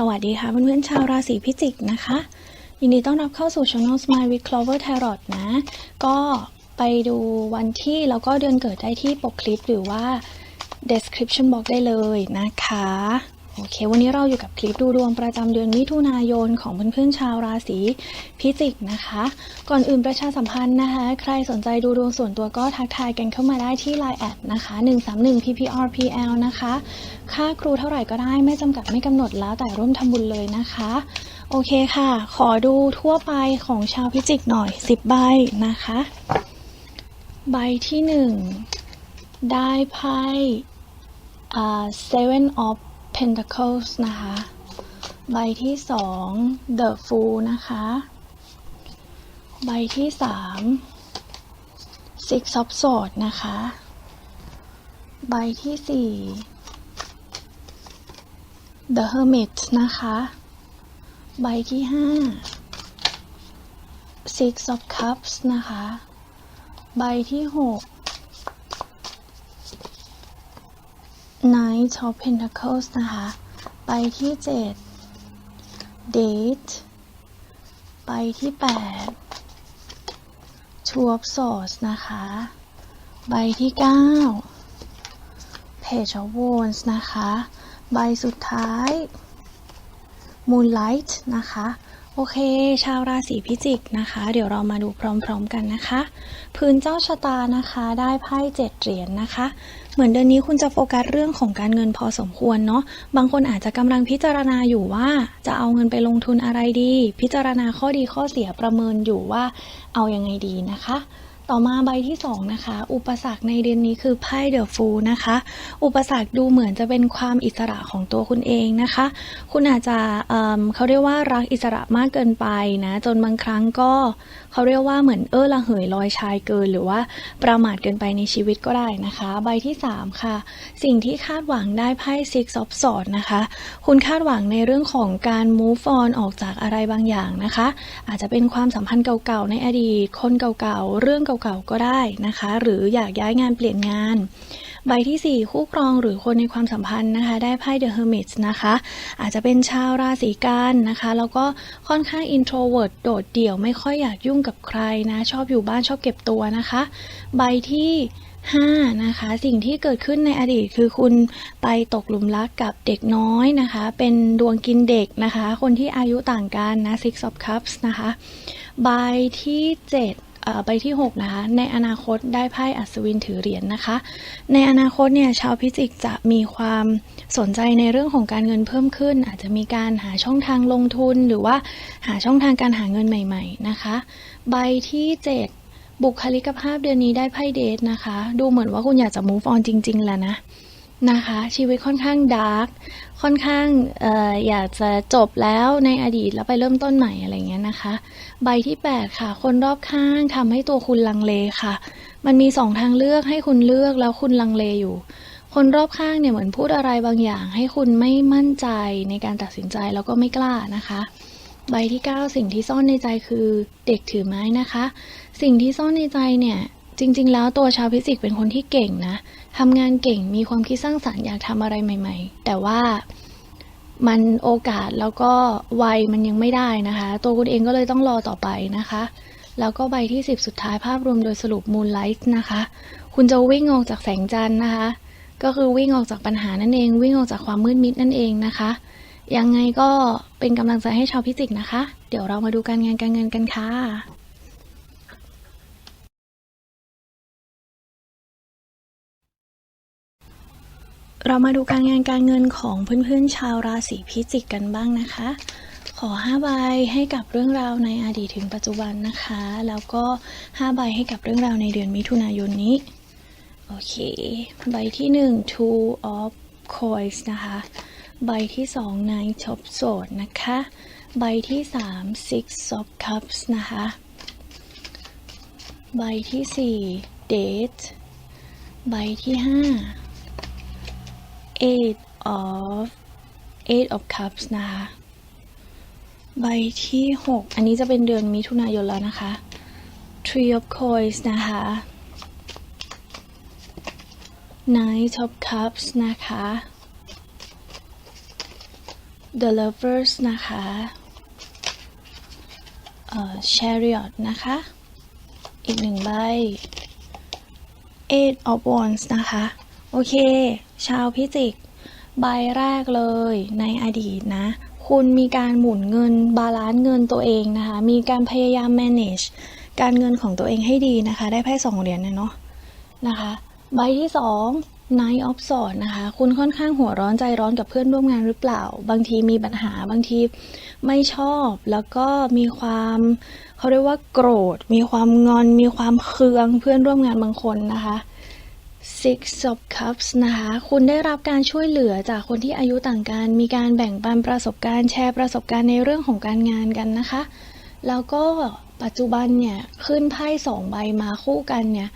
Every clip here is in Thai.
สวัสดีค่ะเพื่อนๆชาวราศีพิจิกนะคะ ยินดีต้อนรับเข้าสู่ช่อง Smile with Clover Tarot นะ ก็ไปดูวันที่แล้วก็เดือนเกิดได้ที่ปกคลิปหรือว่า description box ได้เลยนะคะ โอเค วันนี้เราอยู่กับคลิปดูดวงประจำเดือนมิถุนายนของเพื่อนๆชาวราศีพิจิกนะคะ ก่อนอื่นประชาสัมพันธ์นะคะ ใครสนใจดูดวงส่วนตัวก็ทักทายกันเข้ามาได้ที่ Line แอดนะคะ 131 PPRPL นะคะ ค่าครูเท่าไหร่ก็ได้ไม่จำกัดไม่กำหนดแล้วแต่ร่วมทำบุญเลยนะคะ โอเคค่ะ ขอดูทั่วไปของชาวพิจิกหน่อย 10 ใบนะคะ ใบที่ 1 ได้ไพ่ Seven of Pentacles นะคะ ใบที่2 The Fool นะคะ ใบที่3 Six of Swords นะคะ ใบที่4 The Hermit นะคะ ใบที่5 Six of Cups นะคะ ใบที่6 Knight of Pentacles นะคะใบที่ 7 Date ใบที่ 8 Two of Swords นะคะ ใบที่ 9 Page of Wands นะคะ ใบสุดท้าย Moonlight นะคะ โอเค ชาวราศีพิจิกนะคะ เดี๋ยวเรามาดูพร้อมๆกันนะคะ พื้นเจ้าชะตานะคะได้ไพ่เจ็ดเหรียญนนะคะ เหมือนเดือนนี้คุณจะโฟกัสเรื่องของการเงินพอสมควรเนาะบางคนอาจจะกำลังพิจารณาอยู่ว่าจะเอาเงินไปลงทุนอะไรดี พิจารณาข้อดีข้อเสียประเมินอยู่ว่าเอายังไงดีนะคะ ต่อมาใบที่สองนะคะ อุปสรรคในเดือนนี้คือไพ่เดอะฟูนะคะ อุปสรรคดูเหมือนจะเป็นความอิสระของตัวคุณเองนะคะ คุณอาจจะเเขาเรียกว่ารักอิสระมากเกินไปนะ จนบางครั้งก็เขาเรียกว่าเหมือนเออละเหยลอยชายเกิน หรือว่าประมาทเกินไปในชีวิตก็ได้นะคะ ใบที่ 3 ค่ะ สิ่งที่คาดหวังได้ไพ่ Six of Swords นะคะ คุณคาดหวังในเรื่องของการ move on ออกจากอะไรบางอย่างนะคะ อาจจะเป็นความสัมพันธ์เก่าๆในอดีตคนเก่าๆเรื่องเก่าๆ ก็ได้นะคะ หรืออยากย้ายงานเปลี่ยนงาน ใบที่ 4 คู่ครองหรือคนในความสัมพันธ์นะคะ ได้ไพ่ The Hermit นะคะ อาจจะเป็นชาวราศีกันนะคะ แล้วก็ค่อนข้าง introvert โดดเดี่ยวไม่ค่อยอยากยุ่งกับใครนะ ชอบอยู่บ้านชอบเก็บตัวนะคะ ใบที่5นะคะสิ่งที่เกิดขึ้นในอดีตคือคุณไปตกหลุมรักกับเด็กน้อยนะคะ เป็นดวงกินเด็กนะคะ คนที่อายุต่างกันนะ Six of Cups นะคะ ใบที่7เอ่อ ใบที่6นะคะในอนาคตได้ไพ่อัศวินถือเหรียญนะคะ ในอนาคตเนี่ยชาวพิจิกจะมีความสนใจในเรื่องของการเงินเพิ่มขึ้น อาจจะมีการหาช่องทางลงทุนหรือว่าหาช่องทางการหาเงินใหม่ ๆนะคะ ใบที่ 7 บุคลิกภาพเดือนนี้ได้ไพ่เดทนะคะ ดูเหมือนว่าคุณอยากจะ move on จริง ๆ แล้วนะ นะคะ ชีวิตค่อนข้างดาร์กค่อนข้างอออยากจะจบแล้วในอดีตแล้วไปเริ่มต้นใหม่อะไรเงี้ยนะคะ ใบที่ 8 ค่ะ คนรอบข้างทำให้ตัวคุณลังเลค่ะ มันมีสองทางเลือกให้คุณเลือกแล้วคุณลังเลอยู่ คนรอบข้างเนี่ยเหมือนพูดอะไรบางอย่าง ให้คุณไม่มั่นใจในการตัดสินใจแล้วก็ไม่กล้านะคะใบที่ 9 สิ่งที่ซ่อนในใจคือเด็กถือไม้นะคะ สิ่งที่ซ่อนในใจเนี่ย จริง ๆ แล้วตัวชาวพิจิกเป็นคนที่เก่งนะทำงานเก่งมีความคิดสร้างสรรค์อยากทำอะไรใหม่ ๆ แต่ว่ามันโอกาสแล้วก็วัยมันยังไม่ได้นะคะ ตัวคุณเองก็เลยต้องรอต่อไปนะคะ แล้วก็ใบที่ 10 สุดท้ายภาพรวมโดยสรุป Moonlight นะคะ คุณจะวิ่งออกจากแสงจันทร์นะคะ ก็คือวิ่งออกจากปัญหานั่นเอง วิ่งออกจากความมืดมิดนั่นเองนะคะ ยังไงก็เป็นกำลังใจให้ชาวพิจิกนะคะ เดี๋ยวเรามาดูการงานการเงินกันค่ะ เรามาดูการงานการเงินของเพื่อนๆชาวราศีพิจิกกันบ้างนะคะ ขอ5ใบให้กับเรื่องราวในอดีตถึงปัจจุบันนะคะ แล้วก็5ใบให้กับเรื่องราวในเดือนมิถุนายนนี้ โอเค ใบที่ 1 two of coins นะคะ ใบที่ 2 nine of swords นะคะ ใบที่ 3 six of cups นะคะ ใบที่ 4 date ใบที่ 5 eight of eight of cups นะคะ ใบที่ 6 อันนี้จะเป็นเดือนมิถุนายนแล้วนะคะ three of coins นะคะ Knight of Cups นะคะ The Lovers นะคะเอ่อ Chariot นะคะ อีกหนึ่งใบ Eight of Wands นะคะ โอเค ชาวพิจิก ใบแรกเลยในอดีตนะ คุณมีการหมุนเงินบาลานซ์เงินตัวเองนะคะ มีการพยายาม manage การเงินของตัวเองให้ดีนะคะ ได้ไพ่สองเหรียญเนาะนะคะ ใบที่สอง Nine of s w o r d นะคะ คุณค่อนข้างหัวร้อนใจร้อนกับเพื่อนร่วมงานหรือเปล่า บางทีมีปัญหาบางทีไม่ชอบ แล้วก็มีความเขาเรียกว่าโกรธ มีความงอน มีความเคืองเพื่อนร่วมงานบางคนนะคะ Six of Cups นะคะ คุณได้รับการช่วยเหลือจากคนที่อายุต่างกัน มีการแบ่งปันประสบการณ์แชร์ประสบการณ์ในเรื่องของการงานกันนะคะ แล้วก็ปัจจุบันเนี่ยขึ้นไพ่สองใบมาคู่กันเนี่ย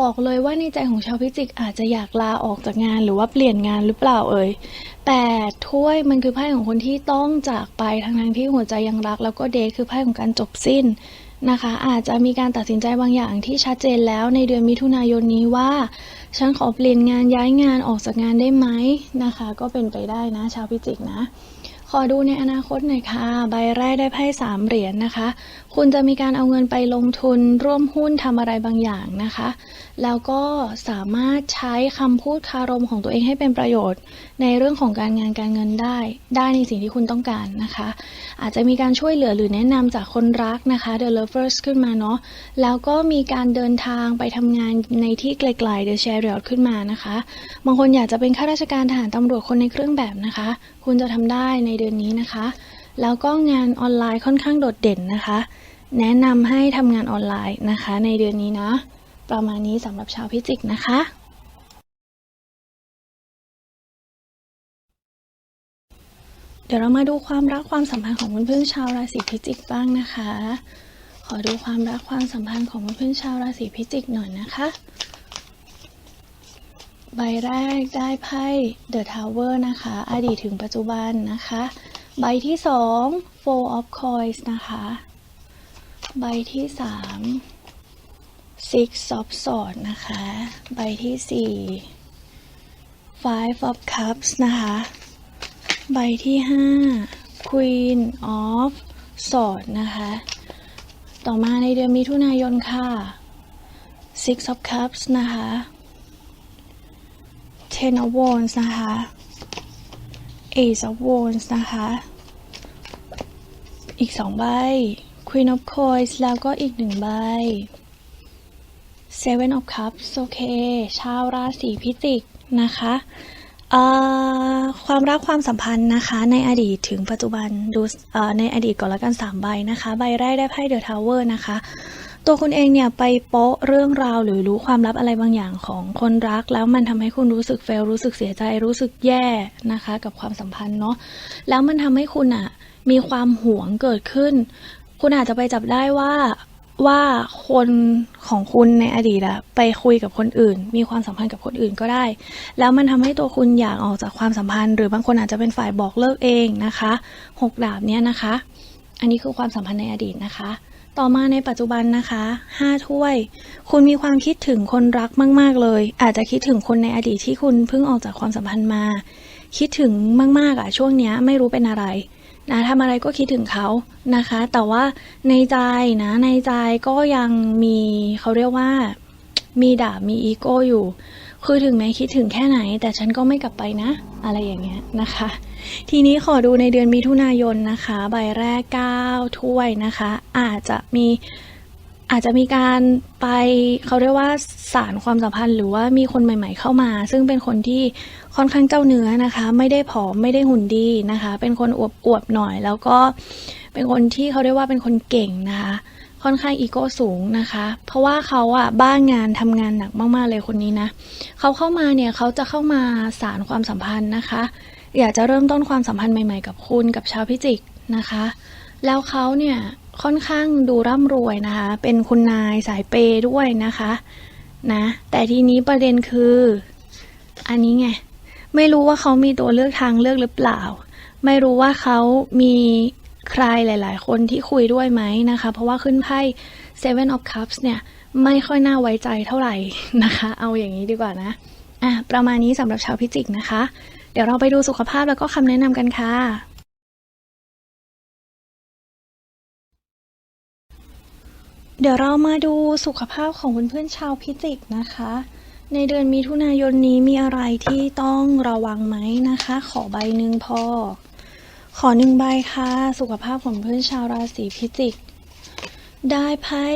บอกเลยว่าในใจของชาวพิจิกอาจจะอยากลาออกจากงานหรือว่าเปลี่ยนงานหรือเปล่าเอ่ยแต่ถ้วยมันคือไพ่ของคนที่ต้องจากไปทั้งทั้งที่หัวใจยังรัก แล้วก็เดทคือไพ่ของการจบสิ้นนะคะ อาจจะมีการตัดสินใจบางอย่างที่ชัดเจนแล้วในเดือนมิถุนายนนี้ว่า ฉันขอเปลี่ยนงานย้ายงานออกจากงานได้ไหมนะคะ ก็เป็นไปได้นะ ชาวพิจิกนะ ขอดูในอนาคตหน่อยค่ะ ใบแรกได้ไพ่สามเหรียญนะคะ คุณจะมีการเอาเงินไปลงทุนร่วมหุ้นทำอะไรบางอย่างนะคะ แล้วก็สามารถใช้คำพูดคารมของตัวเองให้เป็นประโยชน์ ในเรื่องของการงานการเงินได้ ได้ในสิ่งที่คุณต้องการนะคะ อาจจะมีการช่วยเหลือหรือแนะนำจากคนรักนะคะ The Lovers ขึ้นมาเนาะ แล้วก็มีการเดินทางไปทำงานในที่ไกลๆ The Chariot ขึ้นมานะคะ บางคนอยากจะเป็นข้าราชการทหารตำรวจคนในเครื่องแบบนะคะ คุณจะทำได้ในดือนนี้นะคะ แล้วก็งานออนไลน์ค่อนข้างโดดเด่นนะคะ แนะนำให้ทำงานออนไลน์นะคะ ในเดือนนี้นะ ประมาณนี้สำหรับชาวพิจิกนะคะเดี๋ยวเรามาดูความรักความสัมพันธ์ของเพื่อนๆชาวราศีพิจิกบ้างนะคะ ขอดูความรักความสัมพันธ์ของเพื่อนๆชาวราศีพิจิกหน่อยนะคะ ใบแรกได้ไพ่ The Tower นะคะ อดีตถึงปัจจุบันนะคะ ใบที่สอง Four of Coins นะคะ ใบที่สาม Six of Swords นะคะ ใบที่สี่ Five of Cups นะคะ ใบที่ห้า Queen of Swords นะคะ ต่อมาในเดือนมิถุนายนค่ะ Six of Cups นะคะ Ten of Wands นะคะ Ace of Wands นะคะ อีกสองใบ Queen of Coins แล้วก็อีกหนึ่งใบ Seven of Cups โอเค ชาวราศีพิจิกนะคะความรักความสัมพันธ์นะคะ ในอดีตถึงปัจจุบันดูในอดีตก่อนละกันสามใบนะคะ ใบแรกได้ไพ่ The Tower นะคะ ตัวคุณเองเนี่ยไปโป๊ะเรื่องราวหรือรู้ความลับอะไรบางอย่างของคนรัก แล้วมันทำให้คุณรู้สึกเฟลรู้สึกเสียใจรู้สึกแย่นะคะ กับความสัมพันธ์เนาะแล้วมันทำให้คุณอะมีความหวงเกิดขึ้น คุณอาจจะไปจับได้ว่าว่าคนของคุณในอดีตอะไปคุยกับคนอื่น มีความสัมพันธ์กับคนอื่นก็ได้ แล้วมันทำให้ตัวคุณอยากออกจากความสัมพันธ์ หรือบางคนอาจจะเป็นฝ่ายบอกเลิกเองนะคะหกดาบเนี้ยนะคะ อันนี้คือความสัมพันธ์ในอดีตนะคะ ต่อมาในปัจจุบันนะคะห้าถ้วย คุณมีความคิดถึงคนรักมาก ๆ เลย อาจจะคิดถึงคนในอดีตที่คุณเพิ่งออกจากความสัมพันธ์มา คิดถึงมาก ๆอะช่วงเนี้ยไม่รู้เป็นอะไรนะทำอะไรก็คิดถึงเขานะคะ แต่ว่าในใจนะในใจก็ยังมีเขาเรียกว่ามีดาบมีอีโก้อยู่ คือถึงแม้คิดถึงแค่ไหน แต่ฉันก็ไม่กลับไปนะ อะไรอย่างเงี้ยนะคะ ทีนี้ขอดูในเดือนมิถุนายนนะคะ ใบแรก 9 ถ้วยนะคะ อาจจะมีอาจจะมีการไปเขาเรียกว่าสารความสัมพันธ์ หรือว่ามีคนใหม่ ๆ เข้ามา ซึ่งเป็นคนที่ค่อนข้างเจ้าเนื้อนะคะ ไม่ได้ผอมไม่ได้หุ่นดีนะคะ เป็นคนอวบอวบๆหน่อย แล้วก็เป็นคนที่เขาเรียกว่าเป็นคนเก่งนะคะ ค่อนข้างอีโก้สูงนะคะ เพราะว่าเขาอะบ้างงานทำงานหนักมากๆเลยคนนี้นะเขาเข้ามาเนี่ยเขาจะเข้ามาสารความสัมพันธ์นะคะ อยากจะเริ่มต้นความสัมพันธ์ใหม่ๆ กับคุณกับชาวพิจิกนะคะ แล้วเขาเนี่ยค่อนข้างดูร่ำรวยนะคะ เป็นคุณนายสายเปย์ด้วยนะคะนะแต่ทีนี้ประเด็นคือ อันนี้ไง ไม่รู้ว่าเขามีตัวเลือกทางเลือกหรือเปล่า ไม่รู้ว่าเขามี ใครหลาย ๆ คนที่คุยด้วยไหมนะคะ เพราะว่าขึ้นไพ่ Seven of Cups เนี่ย ไม่ค่อยน่าไว้ใจเท่าไหร่นะคะ เอาอย่างนี้ดีกว่านะอะประมาณนี้สำหรับชาวพิจิกนะคะ เดี๋ยวเราไปดูสุขภาพแล้วก็คำแนะนำกันค่ะเดี๋ยวเรามาดูสุขภาพของเพื่อนๆชาวพิจิกนะคะ ในเดือนมิถุนายนนี้มีอะไรที่ต้องระวังไหมนะคะ ขอใบหนึ่งพอ ขอหนึ่งใบค่ะ สุขภาพของเพื่อนชาวราศีพิจิก ได้ไพ่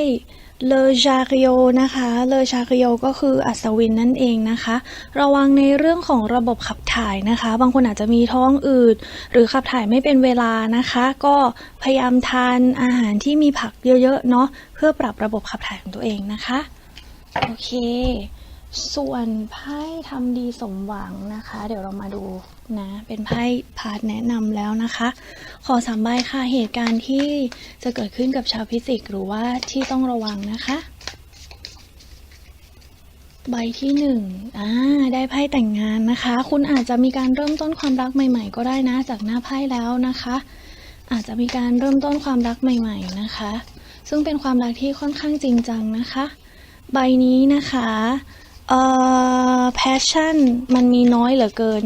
เลอชาคิโอนะคะ เลอชาคิโอก็คืออัศวินนั่นเองนะคะ ระวังในเรื่องของระบบขับถ่ายนะคะ บางคนอาจจะมีท้องอืดหรือขับถ่ายไม่เป็นเวลานะคะ ก็พยายามทานอาหารที่มีผักเยอะๆเนาะเพื่อปรับระบบขับถ่ายของตัวเองนะคะ โอเค ส่วนไพ่ทำดีสมหวังนะคะ เดี๋ยวเรามาดูนะ เป็นไพ่พาร์ทแนะนำแล้วนะคะ ขอสามใบค่ะ เหตุการณ์ที่จะเกิดขึ้นกับชาวพิจิกหรือว่าที่ต้องระวังนะคะ ใบที่หนึ่งอ่า ได้ไพ่แต่งงานนะคะ คุณอาจจะมีการเริ่มต้นความรักใหม่ ๆ ก็ได้นะ จากหน้าไพ่แล้วนะคะ อาจจะมีการเริ่มต้นความรักใหม่ ๆ นะคะ ซึ่งเป็นความรักที่ค่อนข้างจริงจังนะคะ ใบนี้นะคะ เอ่อ passion มันมีน้อยเหลือเกิน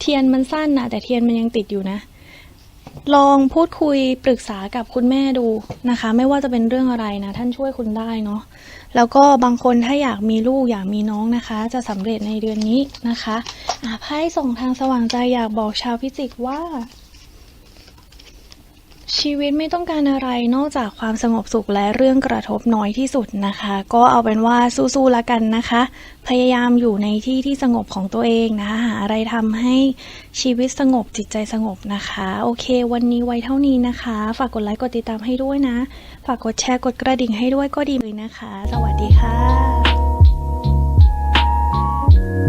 เทียนมันสั้นนะแต่เทียนมันยังติดอยู่นะ ลองพูดคุยปรึกษากับคุณแม่ดูนะคะ ไม่ว่าจะเป็นเรื่องอะไรนะท่านช่วยคุณได้เนาะแล้วก็บางคนถ้าอยากมีลูกอยากมีน้องนะคะ จะสำเร็จในเดือนนี้นะคะอะไพ่ส่งทางสว่างใจอยากบอกชาวพิจิกว่า ชีวิตไม่ต้องการอะไรนอกจากความสงบสุขและเรื่องกระทบน้อยที่สุดนะคะ ก็เอาเป็นว่าสู้ๆละกันนะคะ พยายามอยู่ในที่ที่สงบของตัวเองนะคะหาอะไรทำให้ชีวิตสงบจิตใจสงบนะคะ โอเค วันนี้ไว้เท่านี้นะคะ ฝากกดไลค์กดติดตามให้ด้วยนะ ฝากกดแชร์กดกระดิ่งให้ด้วยก็ดีเลยนะคะ สวัสดีค่ะ